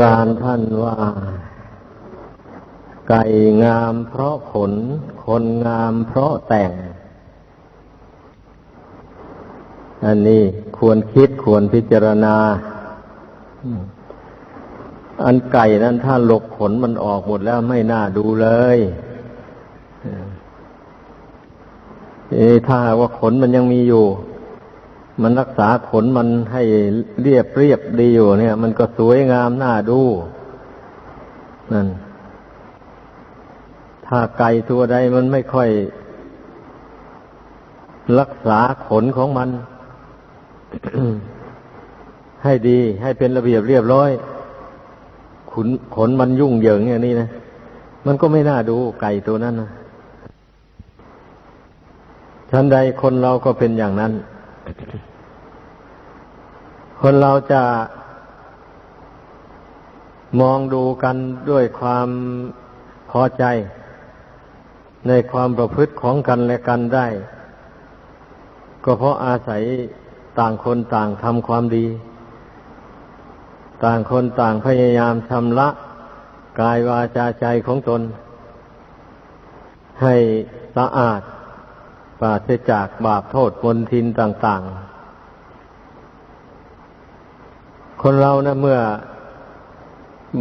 รานท่านว่า ไก่งามเพราะขน คนงามเพราะแต่ง อันนี้ควรคิดควรพิจารณา อันไก่นั้นถ้าหลกขนมันออกหมดแล้วไม่น่าดูเลยถ้าว่าขนมันยังมีอยู่ มันรักษาขนมันให้เรียบเรียบดีอยู่เนี่ย มันก็สวยงามน่าดู นั่น ถ้าไก่ตัวใดมันไม่ค่อย รักษาขนของมัน ให้ดี ให้เป็นระเบียบเรียบร้อย ขนขนมันยุ่งเหยิงอย่างนี้นะ มันก็ไม่น่าดูไก่ตัวนั้นนะทันใดคนเราก็เป็นอย่างนั้น คนเราจะมองดูกันด้วยความพอใจ ในความประพฤติของกันและกันได้ ก็เพราะอาศัยต่างคนต่างทำความดี ต่างคนต่างพยายามชำระกายวาจาใจของตน ให้สะอาดปราศจากบาปโทษมนทินต่าง ๆ คนเรานะเมื่อ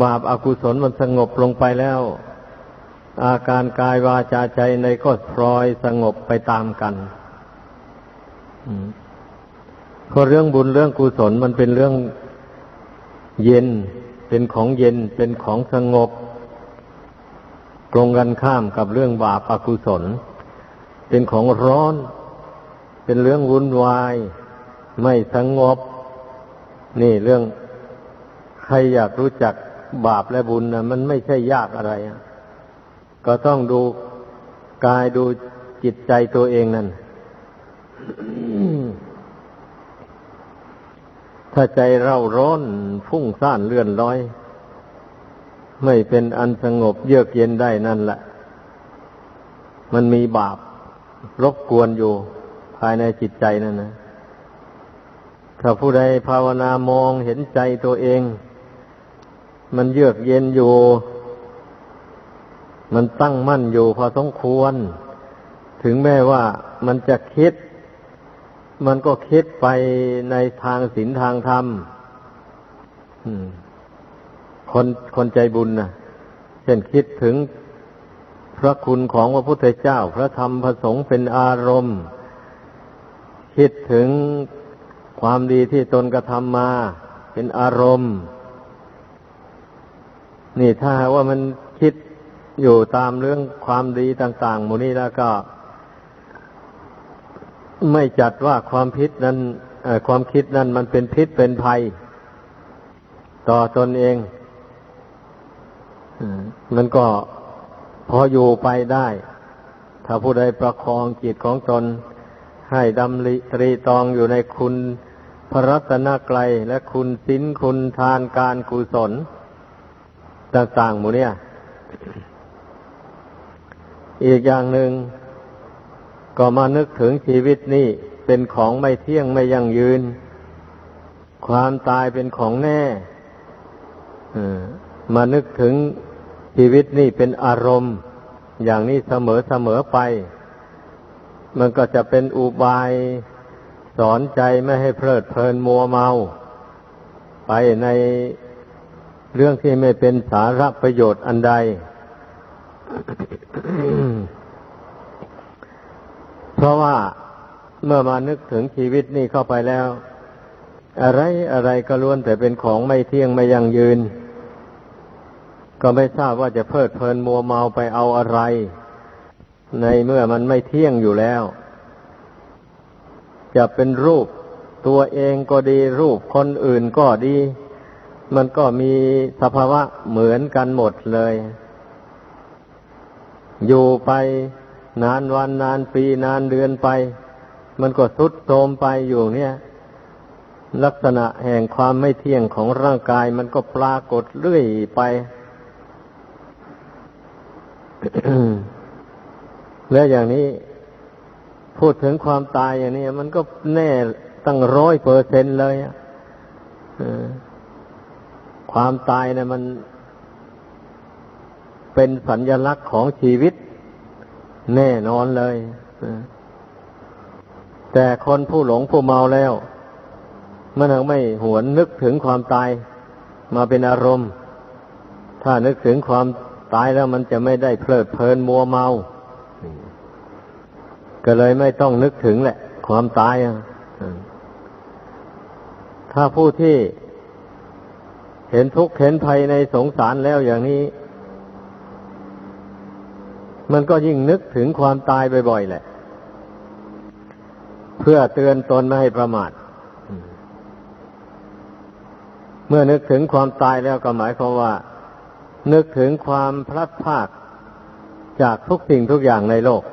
บาปอากุศลมันสงบลงไปแล้ว อาการกายวาจาใจในก็พลอยสงบไปตามกันเพราะเรื่องบุญเรื่องกุศลมันเป็นเรื่องเย็น เป็นของเย็นเป็นของสงบตรงกันข้ามกับเรื่องบาปอกุศล เป็นของร้อน เป็นเรื่องวุ่นวาย ไม่สงบ นี่เรื่อง รอยากรู้จักบาปและบุญนะมันไม่ใช่ยากอะไรก็ต้องดูกายดูจิตใจตัวเองนั่น ถ้าใจเร่าร้อนฟุ้งซ่านเลื่อนลอย ไม่เป็นอันสงบเยือกเย็นได้นั่นแหละ มันมีบาปรบกวนอยู่ภายในจิตใจนั่นนะ ถ้าผู้ใดภาวนามองเห็นใจตัวเอง มันเยือกเย็นอยู่ มันตั้งมั่นอยู่พอสมควร ถึงแม้ว่ามันจะคิด มันก็คิดไปในทางศีลทางธรรมคนคนใจบุญนะเช่นคิดถึงพระคุณของพระพุทธเจ้า พระธรรมพระสงฆ์เป็นอารมณ์ คิดถึงความดีที่ตนกระทำมา เป็นอารมณ์ นี่ถ้าว่ามันคิดอยู่ตามเรื่องความดีต่าง ๆ หมู่นี้แล้วก็ ไม่จัดว่าความพิษนั้นความคิดนั้นมันเป็นพิษเป็นภัย ต่อตนเองมันก็พออยู่ไปได้ ถ้าผู้ใดประคองจิตของตน ให้ดำริตรีตองอยู่ในคุณพระรัตนกรัยและคุณศีลคุณทานการกุศล ต่างๆหมู่เนี่ย อีกอย่างหนึ่งก็มานึกถึงชีวิตนี้เป็นของไม่เที่ยงไม่ยั่งยืน ความตายเป็นของแน่มานึกถึงชีวิตนี่เป็นอารมณ์ อย่างนี้เสมอเสมอไป มันก็จะเป็นอุบายสอนใจไม่ให้เพลิดเพลินมัวเมา ไปใน เรื่องที่ไม่เป็นสาระประโยชน์อันใด เพราะว่าเมื่อมานึกถึงชีวิตนี่เข้าไปแล้ว อะไรอะไรก็ล้วนแต่เป็นของไม่เที่ยงไม่ยั่งยืน ก็ไม่ทราบว่าจะเพลิดเพลินมัวเมาไปเอาอะไร ในเมื่อมันไม่เที่ยงอยู่แล้ว จะเป็นรูปตัวเองก็ดีรูปคนอื่นก็ดี มันก็มีสภาวะเหมือนกันหมดเลย อยู่ไปนานวันนานปีนานเดือนไป มันก็ทุดโทมไปอยู่เนี่ย ลักษณะแห่งความไม่เที่ยงของร่างกายมันก็ปรากฏเรื่อยไปแล้วอย่างนี้พูดถึงความตายอย่างนี้มันก็แน่ตั้งร้อยเปอร์เซ็นเลย ความตายเนะมันเป็นสัญญลักษณ์ของชีวิต แน่นอนเลย แต่คนผู้หลงผู้เมาแล้ว มันยังไม่หวนนึกถึงความตายมาเป็นอารมณ์ ถ้านึกถึงความตายแล้วมันจะไม่ได้เพลิดเพลินมัวเมา ก็เลยไม่ต้องนึกถึงแหละ ความตายถ้าผู้ที่ เห็นทุกข์เห็นภัยในสงสารแล้วอย่างนี้ มันก็ยิ่งนึกถึงความตายบ่อยๆแหละ เพื่อเตือนตนไม่ให้ประมาทเมื่อนึกถึงความตายแล้วก็หมายความว่า นึกถึงความพลัดพรากจากทุกสิ่งทุกอย่างในโลก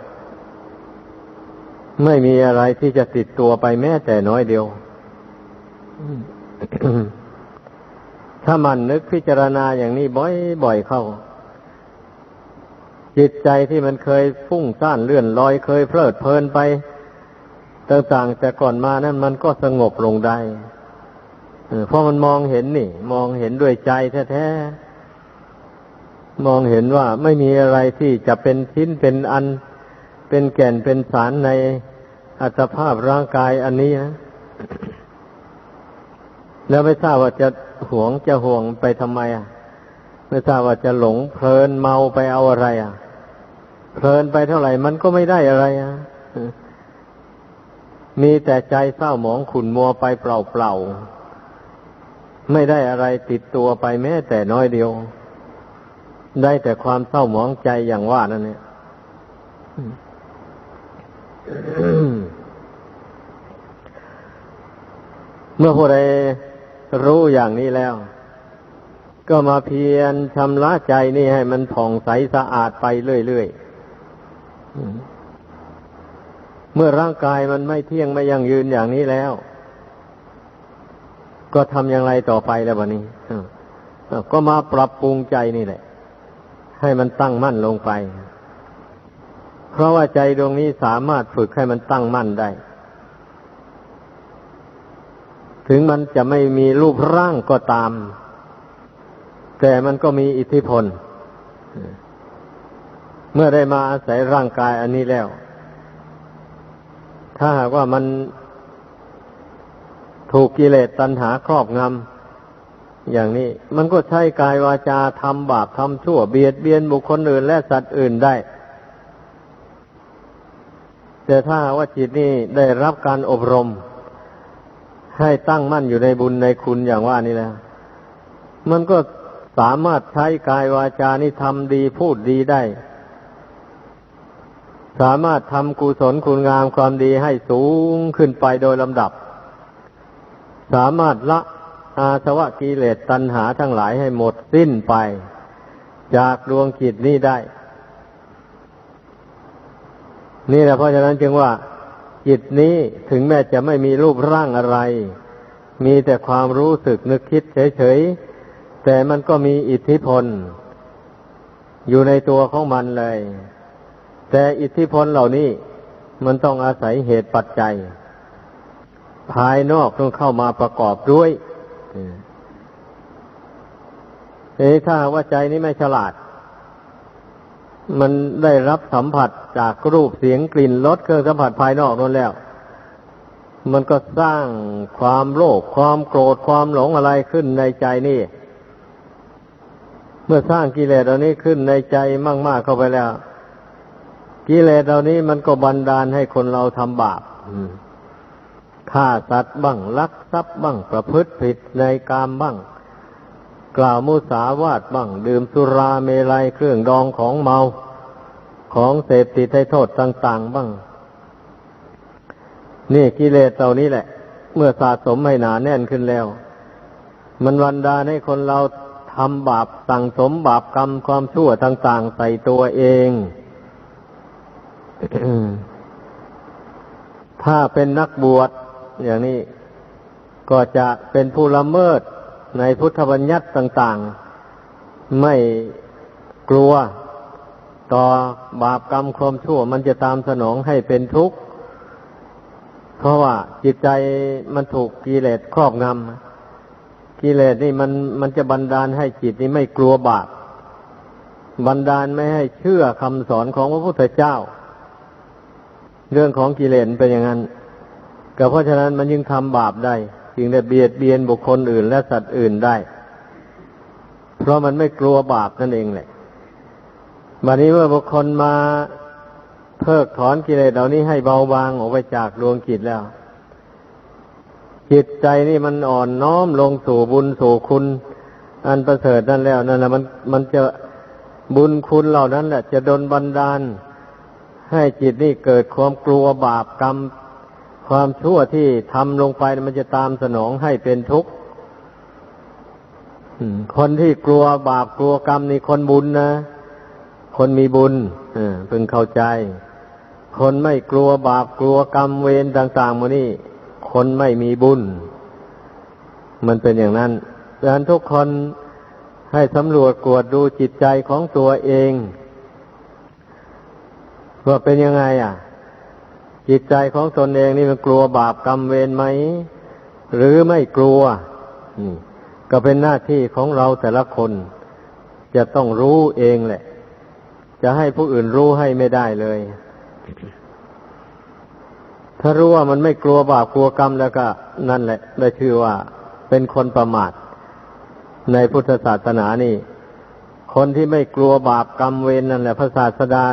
ไม่มีอะไรที่จะติดตัวไปแม้แต่น้อยเดียว ถ้ามันนึกพิจารณาอย่างนี้บ่อยๆเข้า จิตใจที่มันเคยฟุ้งซ่านเลื่อนลอยเคยเพลิดเพลินไปต่างๆแต่ก่อนมานั้นมันก็สงบลงได้เพราะมันมองเห็นนี่ มองเห็นด้วยใจแท้ๆมองเห็นว่าไม่มีอะไรที่จะเป็นชิ้นเป็นอัน เป็นแก่นเป็นสารในอัตภาพร่างกายอันนี้นะ แล้วไม่ทราบว่าจะหวงจะห่วงไปทำไมอะ ไม่ทราบว่าจะหลงเพลินเมาไปเอาอะไร อะ เพลินไปเท่าไหร่มันก็ไม่ได้อะไรอะมีแต่ใจเศร้าหมองขุ่นมัวไปเปล่าๆไม่ได้อะไรติดตัวไปแม้แต่น้อยเดียว ได้แต่ความเศร้าหมองใจอย่างว่านั่นเนี่ยเมื่อผู้ใด รู้อย่างนี้แล้ว ก็มาเพียรชำระใจนี่ให้มันผ่องใสสะอาดไปเรื่อยๆ เมื่อร่างกายมันไม่เที่ยงไม่ยั่งยืนอย่างนี้แล้ว ก็ทำอย่างไรต่อไปแล้ววันนี้ก็มาปรับปรุงใจนี่แหละ ให้มันตั้งมั่นลงไป เพราะว่าใจดวงนี้สามารถฝึกให้มันตั้งมั่นได้ ถึงมันจะไม่มีรูปร่างก็ตาม แต่มันก็มีอิทธิพล เมื่อได้มาอาศัยร่างกายอันนี้แล้ว ถ้าหากว่ามันถูกกิเลสตัณหาครอบงำอย่างนี้ มันก็ใช้กายวาจาทำบาปทำชั่วเบียดเบียนบุคคลอื่น และสัตว์อื่นได้ แต่ถ้าว่าจิตนี่ได้รับการอบรม ให้ตั้งมั่นอยู่ในบุญในคุณอย่างว่านี่แล้ว มันก็สามารถใช้กายวาจานี่ทำดีพูดดีได้ สามารถทำกุศลคุณงามความดีให้สูงขึ้นไปโดยลำดับ สามารถละอาสวะกิเลสตัณหาทั้งหลายให้หมดสิ้นไป จากดวงจิตนี้ได้ นี่แหละเพราะฉะนั้นจึงว่า จิตนี้ถึงแม้จะไม่มีรูปร่างอะไร มีแต่ความรู้สึกนึกคิดเฉยๆ แต่มันก็มีอิทธิพล อยู่ในตัวของมันเลย แต่อิทธิพลเหล่านี้มันต้องอาศัยเหตุปัจจัย ภายนอกต้องเข้ามาประกอบด้วยเอ้ถ้าว่าใจนี้ไม่ฉลาด มันได้รับสัมผัสจากรูปเสียงกลิ่นรสเครื่องสัมผัสภายนอกนั่นแล้ว มันก็สร้างความโลภความโกรธความหลงอะไรขึ้นในใจนี่ เมื่อสร้างกิเลสเหล่านี้ขึ้นในใจมากๆเข้าไปแล้ว กิเลสเหล่านี้มันก็บันดาลให้คนเราทำบาปฆ่าสัตว์บ้างลักทรัพย์บ้างประพฤติผิดในกามบ้าง กล่าวมุสาวาทบ้างดื่มสุราเมลัยเครื่องดองของเมาของเสพติดให้โทษต่าง ๆ บ้าง นี่กิเลสเหล่านี้แหละ เมื่อสะสมให้หนาแน่นขึ้นแล้ว มันวันดาให้คนเราทำบาปสั่งสมบาปกรรมความชั่วต่าง ๆ ใส่ตัวเองถ้าเป็นนักบวชอย่างนี้ ก็จะเป็นผู้ละเมิด ในพุทธบัญญัติต่าง ๆ ไม่กลัวต่อบาปกรรมความชั่ว มันจะตามสนองให้เป็นทุกข์ เพราะว่าจิตใจมันถูกกิเลสครอบงำกิเลสนี่มันมันจะบันดาลให้จิตนี่ไม่กลัวบาปบันดาลไม่ให้เชื่อคำสอนของพระพุทธเจ้า เรื่องของกิเลสเป็นอย่างนั้นก็เพราะฉะนั้นมันยิ่งทำบาปได้ จึงได้เบียดเบียนบุคคลอื่น และสัตว์อื่นได้ เพราะมันไม่กลัวบาปนั่นเองแหละบัดนี้เมื่อบุคคลมาเพิกถอนกิเลสเหล่านี้ให้เบาบางออกไปจากดวงจิตแล้ว จิตใจนี่มันอ่อนน้อมลงสู่บุญสู่คุณ อันประเสริฐนั่นแล้วนั่นแหละมันมันจะบุญคุณเหล่านั้นแหละจะดนบันดาล ให้จิตนี่เกิดความกลัวบาปกรรม ความชั่วที่ทำลงไปมันจะตามสนองให้เป็นทุกข์คนที่กลัวบาปกลัวกรรมนี่คนบุญนะ คนมีบุญเพิ่งเข้าใจ คนไม่กลัวบาปกลัวกรรมเวรต่างๆมานี่คนไม่มีบุญ มันเป็นอย่างนั้นดังนั้นทุกคนให้สำรวจกวดดูจิตใจของตัวเอง ว่าเป็นยังไง อะ จิตใจของตนเองนี่มันกลัวบาปกรรมเวรไหม หรือไม่กลัวนี่ก็เป็นหน้าที่ของเราแต่ละคน จะต้องรู้เองแหละ จะให้ผู้อื่นรู้ให้ไม่ได้เลย ถ้ารู้ว่ามันไม่กลัวบาปกลัวกรรมแล้วก็ นั่นแหละ ได้ชื่อว่าเป็นคนประมาท ในพุทธศาสนานี่ คนที่ไม่กลัวบาปกรรมเวรนนั่นแหละพระศาสดา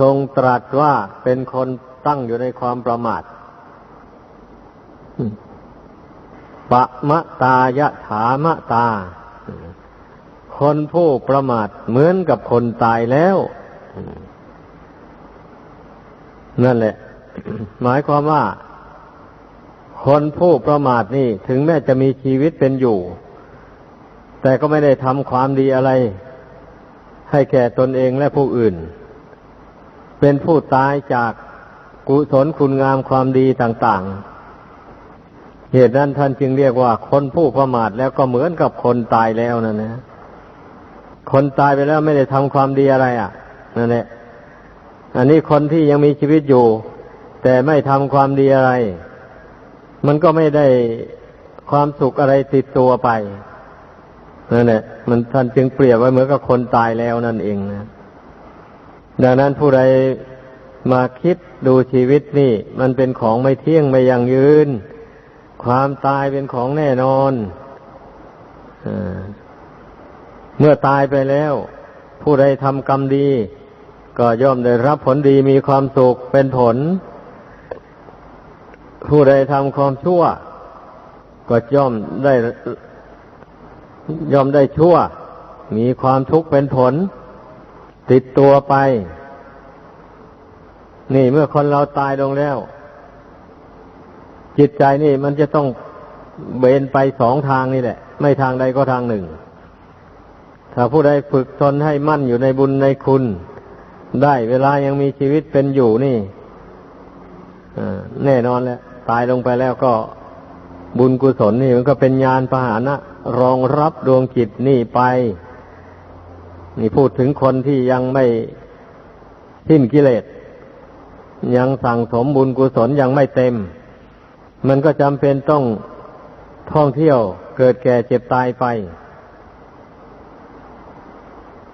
ทรงตรัสว่าเป็นคน ตั้งอยู่ในความประมาทปะมะตายะถามะตา คนผู้ประมาทเหมือนกับคนตายแล้ว นั่นแหละ หมายความว่า คนผู้ประมาทนี่ ถึงแม้จะมีชีวิตเป็นอยู่ แต่ก็ไม่ได้ทำความดีอะไร ให้แก่ตนเองและผู้อื่น เป็นผู้ตายจาก กุศลคุณงามความดีต่างๆ เหตุนั้นท่านจึงเรียกว่า คนผู้ประมาทแล้วก็เหมือนกับคนตายแล้วนั่นนะ คนตายไปแล้วไม่ได้ทำความดีอะไร อะนั่นแหละอันนี้คนที่ยังมีชีวิตอยู่ แต่ไม่ทำความดีอะไร มันก็ไม่ได้ความสุขอะไรติดตัวไปนั่นแหละมันท่านจึงเปรียบไว้เหมือนกับคนตายแล้วนั่นเองนะดังนั้นผู้ใด มาคิดดูชีวิตนี่ มันเป็นของไม่เที่ยงไม่ยั่งยืน ความตายเป็นของแน่นอนอเมื่อตายไปแล้ว ผู้ใดทำกรรมดี ก็ย่อมได้รับผลดีมีความสุขเป็นผล ผู้ใดทำความชั่ว ก็ย่อมได้ย่อมได้ชั่ว มีความทุกข์เป็นผล ติดตัวไป นี่เมื่อคนเราตายลงแล้ว จิตใจนี่มันจะต้องเบนไปสองทางนี่แหละ ไม่ทางใดก็ทางหนึ่ง ถ้าผู้ใดฝึกตนให้มั่นอยู่ในบุญในคุณ ได้เวลายังมีชีวิตเป็นอยู่นี่แน่นอนแล้วตายลงไปแล้วก็บุญกุศลนี่มันก็เป็นญาณพานะรองรับดวงจิตนี่ไป นี่พูดถึงคนที่ยังไม่สิ้นกิเลส ยังสั่งสมบุญกุศลยังไม่เต็ม มันก็จำเป็นต้องท่องเที่ยวเกิดแก่เจ็บตายไป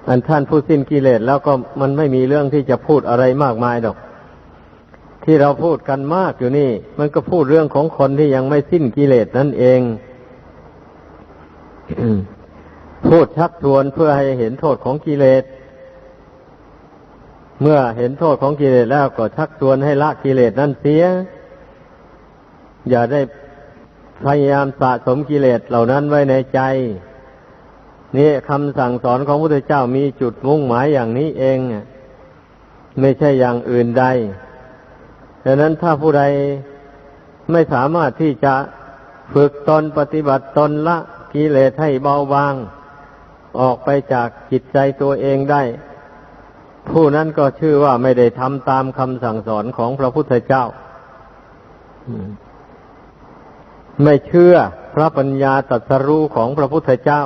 อันท่านผู้สิ้นกิเลสแล้วก็มันไม่มีเรื่องที่จะพูดอะไรมากมายดอก ที่เราพูดกันมากอยู่นี่ มันก็พูดเรื่องของคนที่ยังไม่สิ้นกิเลสนั่นเองพูดชักชวนเพื่อให้เห็นโทษของกิเลส เมื่อเห็นโทษของกิเลสแล้วก็ชักชวนให้ละกิเลสนั่นเสีย อย่าได้พยายามสะสมกิเลสเหล่านั้นไว้ในใจ นี่คำสั่งสอนของพระพุทธเจ้ามีจุดมุ่งหมายอย่างนี้เองไม่ใช่อย่างอื่นใดดังนั้นถ้าผู้ใดไม่สามารถที่จะฝึกตนปฏิบัติตนละกิเลสให้เบาบาง ออกไปจากจิตใจตัวเองได้ ผู้นั้นก็ชื่อว่าไม่ได้ทำตามคำสั่งสอนของพระพุทธเจ้า ไม่เชื่อพระปัญญาตรัสรู้ของพระพุทธเจ้า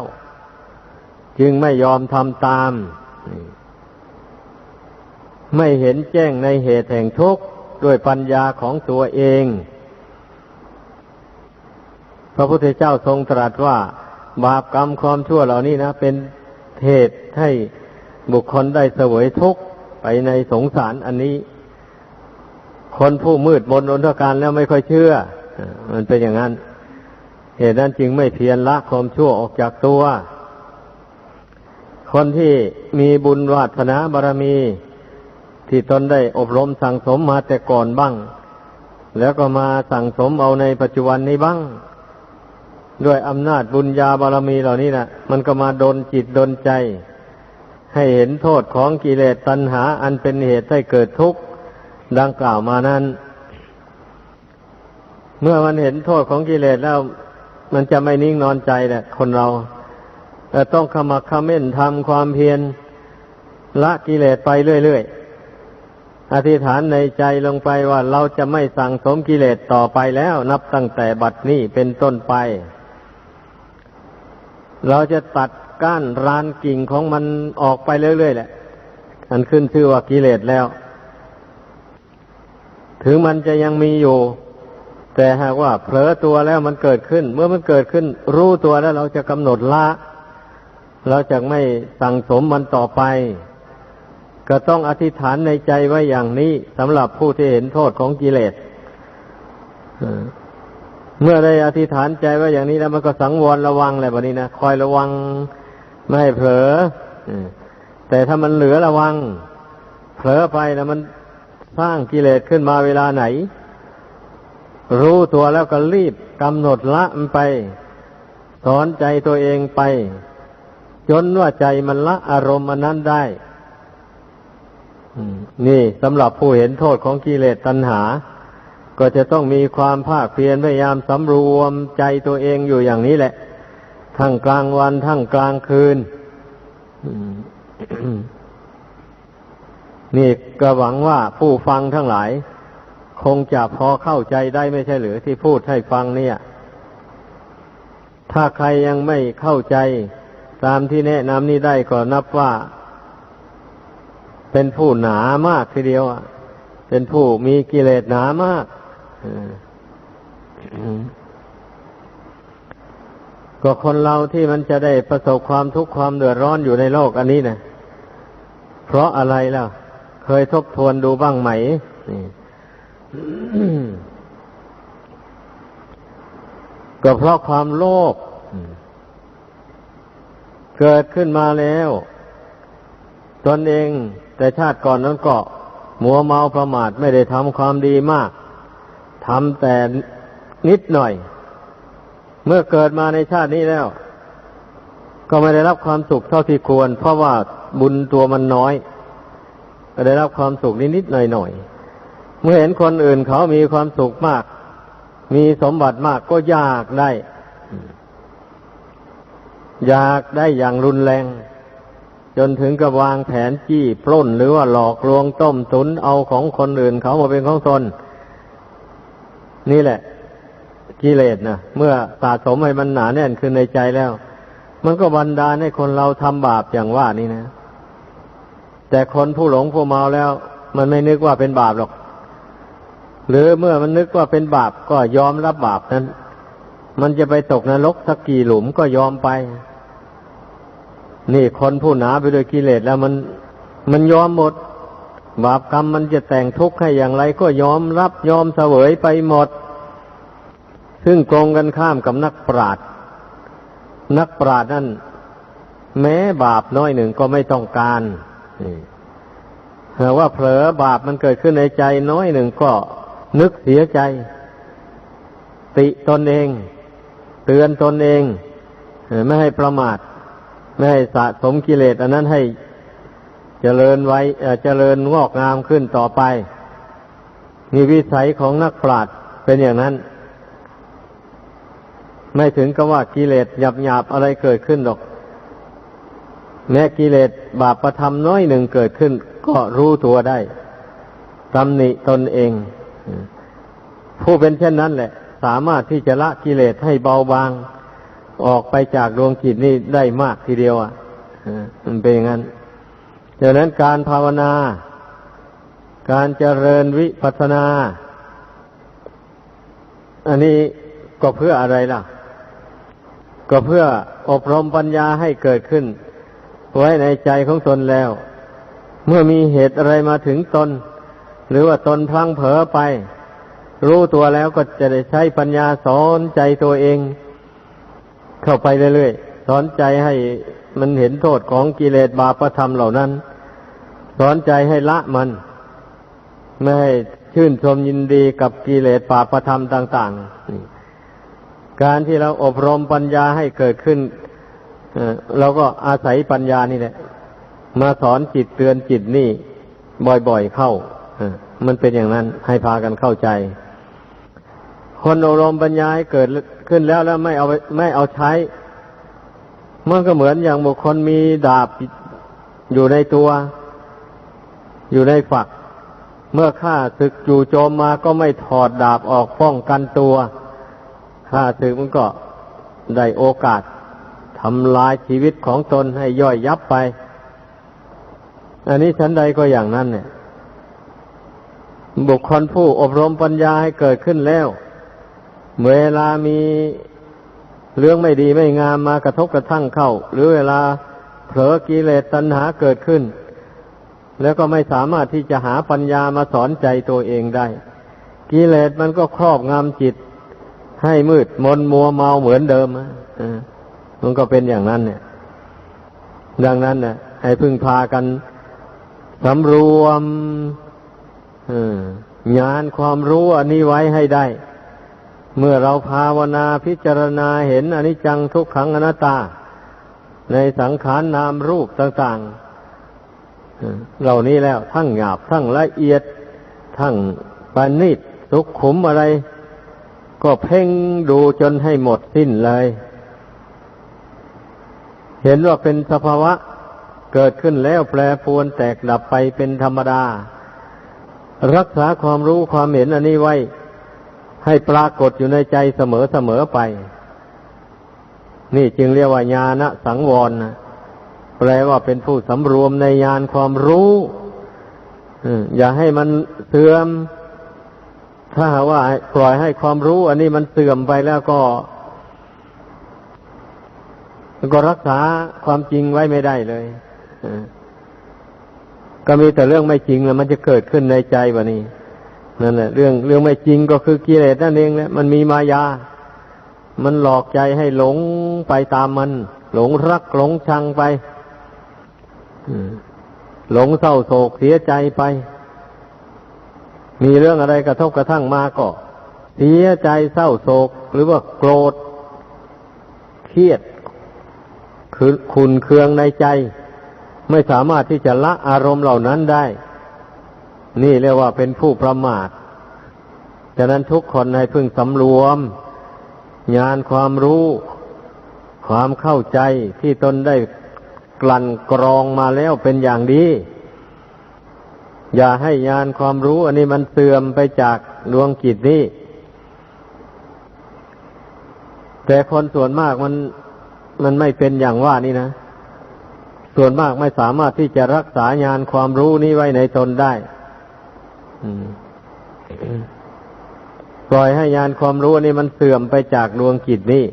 จึงไม่ยอมทำตาม ไม่เห็นแจ้งในเหตุแห่งทุกข์ด้วยปัญญาของตัวเอง พระพุทธเจ้าทรงตรัสว่า บาปกรรมความชั่วเหล่านี้นะ เป็นเหตุให้ บุคคลได้เสวยทุกข์ไปในสงสารอันนี้ คนผู้มืดบนอนทการแล้วไม่ค่อยเชื่อ มันเป็นอย่างนั้น เหตุนั้นจึงไม่เพียรละความชั่วออกจากตัว คนที่มีบุญวาสนาบารมี ที่ตนได้อบรมสั่งสมมาแต่ก่อนบ้าง แล้วก็มาสั่งสมเอาในปัจจุบันนี้บ้างด้วยอำนาจบุญญาบารมีเหล่านี้นะมันก็มาดนจิตดนใจ ให้เห็นโทษของกิเลสตัณหา อันเป็นเหตุให้เกิดทุกข์ดังกล่าวมานั้น เมื่อมันเห็นโทษของกิเลสแล้ว มันจะไม่นิ่งนอนใจแหละ คนเราแต่ต้องขมักขม้นทำความเพียรละกิเลสไปเรื่อยๆ อธิษฐานในใจลงไปว่าเราจะไม่สั่งสมกิเลสต่อไปแล้ว นับตั้งแต่บัดนี้เป็นต้นไป เราจะตัด ก้านรานกิ่งของมันออกไปเรื่อยๆแหละอันขึ้นชื่อว่ากิเลสแล้ว ถึงมันจะยังมีอยู่ แต่หากว่าเผลอตัวแล้วมันเกิดขึ้น เมื่อมันเกิดขึ้น รู้ตัวแล้วเราจะกำหนดละ เราจะไม่สั่งสมมันต่อไป ก็ต้องอธิษฐานในใจไว้อย่างนี้สำหรับผู้ที่เห็นโทษของกิเลสเมื่อได้อธิษฐานใจไว้อย่างนี้แล้วมันก็สังวรระวังแหละแบบนี้นะคอยระวัง ไม่ให้เผลอแต่ถ้ามันเหลือระวัง เผลอไปแล้วมันสร้างกิเลสขึ้นมาเวลาไหน รู้ตัวแล้วก็รีบกำหนดละมันไป สอนใจตัวเองไป จนว่าใจมันละอารมณ์มันนั้นได้นี่สำหรับผู้เห็นโทษของกิเลสตัณหา ก็จะต้องมีความภาคเพียรพยายามสำรวมใจตัวเองอยู่อย่างนี้แหละ ทั้งกลางวันทั้งกลางคืน นี่ก็หวังว่าผู้ฟังทั้งหลาย คงจะพอเข้าใจได้ไม่ใช่หรือที่พูดให้ฟังเนี่ย ถ้าใครยังไม่เข้าใจตามที่แนะนำนี้ได้ก็นับว่า เป็นผู้หนามากทีเดียวเป็นผู้มีกิเลสหนามาก ก็คนเราที่มันจะได้ประสบความทุกข์ความเดือดร้อนอยู่ในโลกอันนี้นะเพราะอะไรล่ะ เคยทบทวนดูบ้างไหมก็เพราะความโลภเกิดขึ้นมาแล้ว ตนเองแต่ชาติก่อนนั้นก็มัวเมาประมาทไม่ได้ทำความดีมากทำแต่นิดหน่อย เมื่อเกิดมาในชาตินี้แล้ว ก็ไม่ได้รับความสุขเท่าที่ควร เพราะว่าบุญตัวมันน้อย ก็ได้รับความสุขนิดๆหน่อยๆเมื่อเห็นคนอื่นเขามีความสุขมาก มีสมบัติมากก็อยากได้ อยากได้อย่างรุนแรง จนถึงกับวางแผนจี้ปล้น หรือว่าหลอกลวงต้มตุนเอาของคนอื่นเขามาเป็นของตนนี่แหละ กิเลสนะเมื่อสะสมให้มันหนาแน่นขึ้นในใจแล้ว มันก็บันดาลให้คนเราทำบาปอย่างว่านี่นะ แต่คนผู้หลงผู้เมาแล้ว มันไม่นึกว่าเป็นบาปหรอก หรือเมื่อมันนึกว่าเป็นบาปก็ยอมรับบาปนั้น มันจะไปตกนรกสักกี่หลุมก็ยอมไป นี่คนผู้หนาไปด้วยกิเลสแล้วมัน มันยอมหมด บาปกรรมมันจะแต่งทุกข์ให้อย่างไร ก็ยอมรับยอมเสวยไปหมด ซึ่งตรงกันข้ามกับนักปราชญ์นักปราชญ์นั่นแม้บาปน้อยหนึ่งก็ไม่ต้องการหากว่าเผลอบาปมันเกิดขึ้นในใจน้อยหนึ่งก็นึกเสียใจ ติตนเอง เตือนตนเองไม่ให้ประมาท ไม่ให้สะสมกิเลสอันนั้นให้เจริญไว้เจริญงอกงามขึ้นต่อไป มีวิสัยของนักปราชญ์เป็นอย่างนั้น ไม่ถึงกับว่ากิเลสหยาบหยาบอะไรเกิดขึ้นหรอก แม้กิเลสบาปประทำน้อยหนึ่งเกิดขึ้น ก็รู้ตัวได้ตำหนิตนเอง ผู้เป็นเช่นนั้นแหละ สามารถที่จะละกิเลสให้เบาบาง ออกไปจากดวงจิตนี่ได้มากทีเดียวอะมันเป็นอย่างนั้นดังนั้นการภาวนา การเจริญวิปัสสนา อันนี้ก็เพื่ออะไรล่ะ ก็เพื่ออบรมปัญญาให้เกิดขึ้น ไว้ในใจของตนแล้ว เมื่อมีเหตุอะไรมาถึงตน หรือว่าตนพลังเผลอไป รู้ตัวแล้วก็จะได้ใช้ปัญญาสอนใจตัวเอง เข้าไปเรื่อยๆสอนใจให้มันเห็นโทษของกิเลสบาปธรรมเหล่านั้น สอนใจให้ละมัน ไม่ให้ชื่นชมยินดีกับกิเลสบาปธรรมต่างๆนี่ การที่เราอบรมปัญญาให้เกิดขึ้นเราก็อาศัยปัญญานี่แหละ มาสอนจิตเตือนจิตนี่ บ่อยๆเข้ามันเป็นอย่างนั้นให้พากันเข้าใจ คนอบรมปัญญาให้เกิดขึ้นแล้วแล้วไม่เอาไปไม่เอาใช้มันก็เหมือนอย่างบุคคลมีดาบอยู่ในตัว อยู่ในฝัก เมื่อข้าศึกจู่โจมมาก็ไม่ถอดดาบออกป้องกันตัว ข้าศึกมันก็ได้โอกาสทำลายชีวิตของตนให้ย่อยยับไป อันนี้ฉันใดก็อย่างนั้นเนี่ย บุคคลผู้อบรมปัญญาให้เกิดขึ้นแล้ว เวลามีเรื่องไม่ดีไม่งามมากระทบกระทั่งเข้า หรือเวลาเผลอกิเลสตัณหาเกิดขึ้น แล้วก็ไม่สามารถที่จะหาปัญญามาสอนใจตัวเองได้ กิเลสมันก็ครอบงำจิต ให้มืดมนมัวเมาเหมือนเดิมอะมันก็เป็นอย่างนั้นเนี่ย ดังนั้นเนี่ยให้พึ่งพากันสำรวมงานความรู้อันนี้ไว้ให้ได้ เมื่อเราภาวนาพิจารณาเห็นอนิจจังทุกขังอนัตตา ในสังขารนามรูปต่างๆเหล่านี้แล้วทั้งหยาบทั้งละเอียด ทั้งปานิดสุขขุมอะไร ก็เพ่งดูจนให้หมดสิ้นเลย เห็นว่าเป็นสภาวะเกิดขึ้นแล้วแปรปรวนแตกดับไปเป็นธรรมดา รักษาความรู้ความเห็นอันนี้ไว้ ให้ปรากฏอยู่ในใจเสมอเสมอไป นี่จึงเรียกว่าญาณสังวรนะแปลว่าเป็นผู้สำรวมในญาณความรู้อืมอย่าให้มันเสื่อม ถ้าหากว่าปล่อยให้ความรู้ อันนี้มันเสื่อมไปแล้วก็ ก็รักษาความจริงไว้ไม่ได้เลยก็มีแต่เรื่องไม่จริงแล้วมันจะเกิดขึ้นในใจวะนี่นั่นแหละ เรื่องเรื่องไม่จริงก็คือกิเลสนั่นเองแหละมันมีมายา มันหลอกใจให้หลงไปตามมัน หลงรักหลงชังไปหลงเศร้าโศกเสียใจไป มีเรื่องอะไรกระทบกระทั่งมาก็เสียใจเศร้าโศก หรือว่าโกรธ เครียด คือคุณเคืองในใจ ไม่สามารถที่จะละอารมณ์เหล่านั้นได้ นี่เรียกว่าเป็นผู้ประมาทฉะนั้นทุกคนให้พึงสำรวมญาณความรู้ ความเข้าใจที่ตนได้กลั่นกรองมาแล้วเป็นอย่างดี อย่าให้ญาณความรู้ อันนี้มันเสื่อมไปจากดวงจิตนี้แต่คนส่วนมากมันมันไม่เป็นอย่างว่านี่นะ ส่วนมากไม่สามารถที่จะรักษาญาณความรู้นี้ไว้ในตนได้ปล่อยให้ญาณความรู้นี่มันเสื่อมไปจากดวงจิตนี้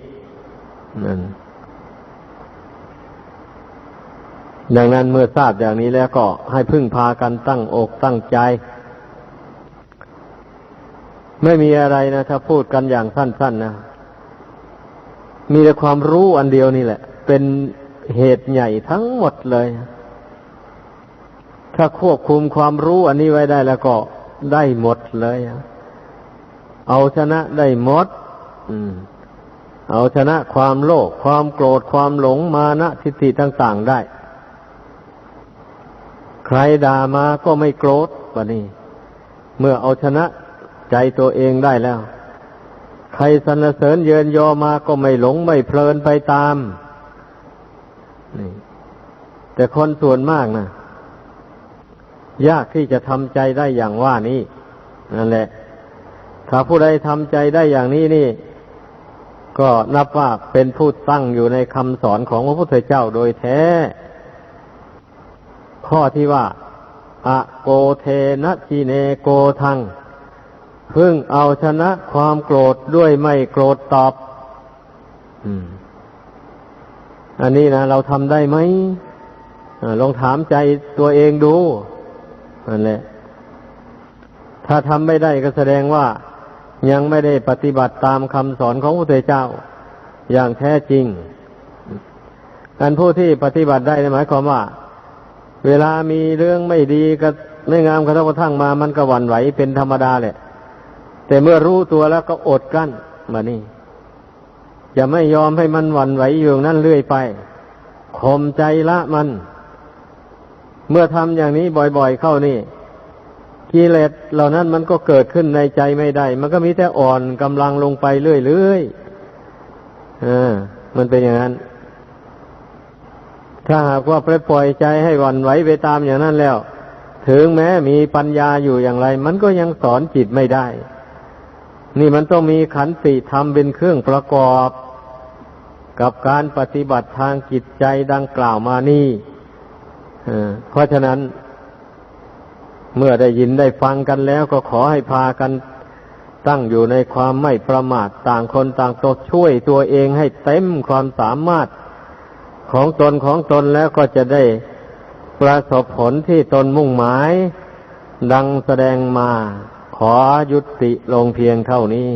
นั่น ดังนั้นเมื่อทราบอย่างนี้แล้วก็ให้พึ่งพากันตั้งอกตั้งใจ ไม่มีอะไรนะถ้าพูดกันอย่างสั้น ๆนะ มีแต่ความรู้อันเดียวนี่แหละ เป็นเหตุใหญ่ทั้งหมดเลย ถ้าควบคุมความรู้อันนี้ไว้ได้แล้วก็ได้หมดเลย เอาชนะได้หมด อืมเอาชนะความโลภความโกรธความหลงมานะทิฏฐิต่าง ๆ ได้ ใครด่ามาก็ไม่โกรธวะนี่เมื่อเอาชนะใจตัวเองได้แล้ว ใครสรรเสริญเยินยอมาก็ไม่หลงไม่เพลินไปตามนี่แต่คนส่วนมากนะยากที่จะทำใจได้อย่างว่านี้นั่นแหละ ถ้าผู้ใดทำใจได้อย่างนี้นี่ ก็นับว่าเป็นผู้ตั้งอยู่ในคำสอนของพระพุทธเจ้าโดยแท้ ข้อที่ว่า อะโกเทนะชีเนโกทังพึ่งเอาชนะความโกรธด้วยไม่โกรธตอบอันนี้นะเราทำได้ไหมอลองถามใจตัวเองดูนั่นแหละ ถ้าทำไม่ได้ก็แสดงว่ายังไม่ได้ปฏิบัติตามคำสอนของพระพุทธเจ้า อย่างแท้จริงการผู้ที่ปฏิบัติได้หมายความว่า เวลามีเรื่องไม่ดีก็ไม่งามกระทบกระทั่งมามันก็หวั่นไหวเป็นธรรมดาแหละ แต่เมื่อรู้ตัวแล้วก็อดกั้นมานี่จะไม่ยอมให้มันหวั่นไหวอยู่นั่นเรื่อยไปข่มใจละมัน เมื่อทำอย่างนี้บ่อยๆเข้านี่กิเลสเหล่านั้นมันก็เกิดขึ้นในใจไม่ได้ มันก็มีแต่อ่อนกำลังลงไปเรื่อยๆอ่ามันเป็นอย่างนั้น ถ้าหากว่าไปปล่อยใจให้วันไหวไปตามอย่างนั้นแล้ว ถึงแม้มีปัญญาอยู่อย่างไร มันก็ยังสอนจิตไม่ได้ นี่มันต้องมีขันติธรรมเป็นเครื่องประกอบ กับการปฏิบัติทางจิตใจดังกล่าวมานี่เพราะฉะนั้นเมื่อได้ยินได้ฟังกันแล้วก็ขอให้พากันตั้งอยู่ในความไม่ประมาทต่างคนต่างตนช่วยตัวเองให้เต็มความสามารถ ของตนของตนแล้วก็จะได้ประสบผลที่ตนมุ่งหมาย ดังแสดงมาขอยุติลงเพียงเท่านี้